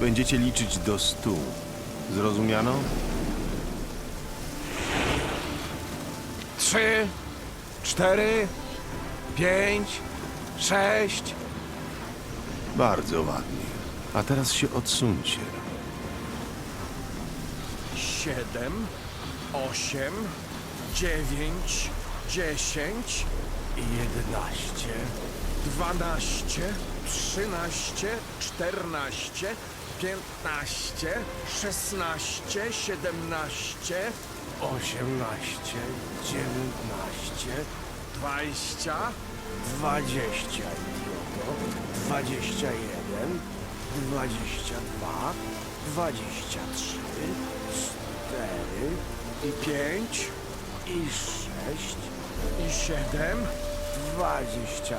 Będziecie liczyć do stu. Zrozumiano? Trzy, cztery, pięć, sześć. Bardzo ładnie. A teraz się odsuńcie. siedem, osiem, dziewięć, dziesięć, jedenaście, dwanaście, trzynaście, czternaście, piętnaście, szesnaście, siedemnaście, osiemnaście, dziewiętnaście, dwadzieścia, dwadzieścia, idioto, dwadzieścia jeden, dwadzieścia dwa, dwadzieścia trzy, cztery i pięć i sześć i siedem, dwadzieścia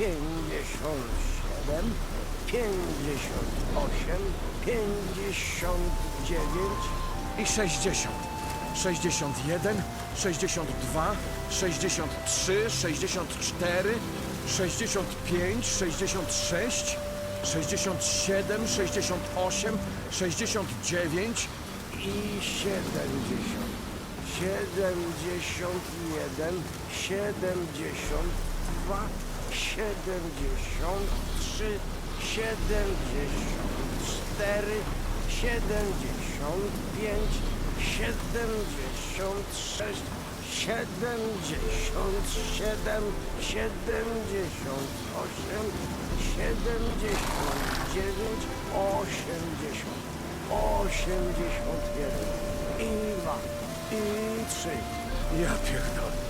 pięćdziesiąt. Siedem, pięćdziesiąt osiem, pięćdziesiąt dziewięć i sześćdziesiąt. Sześćdziesiąt jeden, sześćdziesiąt dwa, sześćdziesiąt trzy, sześćdziesiąt cztery, sześćdziesiąt pięć, sześćdziesiąt sześć, sześćdziesiąt siedem, sześćdziesiąt osiem, sześćdziesiąt dziewięć i siedemdziesiąt. Siedemdziesiąt jeden, siedemdziesiąt dwa, siedemdziesiąt trzy, siedemdziesiąt cztery, siedemdziesiąt pięć, siedemdziesiąt sześć, siedemdziesiąt siedem, siedemdziesiąt osiem, siedemdziesiąt dziewięć, osiemdziesiąt, osiemdziesiąt jeden i dwa, i trzy. Ja pierdolę.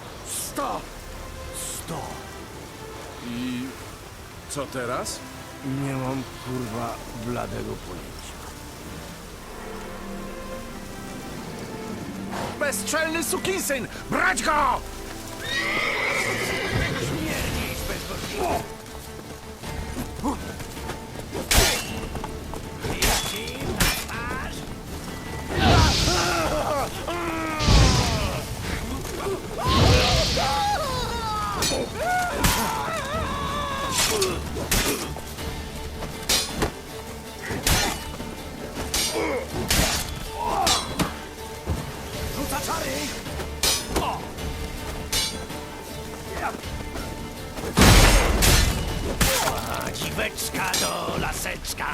sto, sto. I co teraz? Nie mam kurwa bladego pojęcia. Bezczelny sukinsyn! Brać go! A dziweczka do laseczka.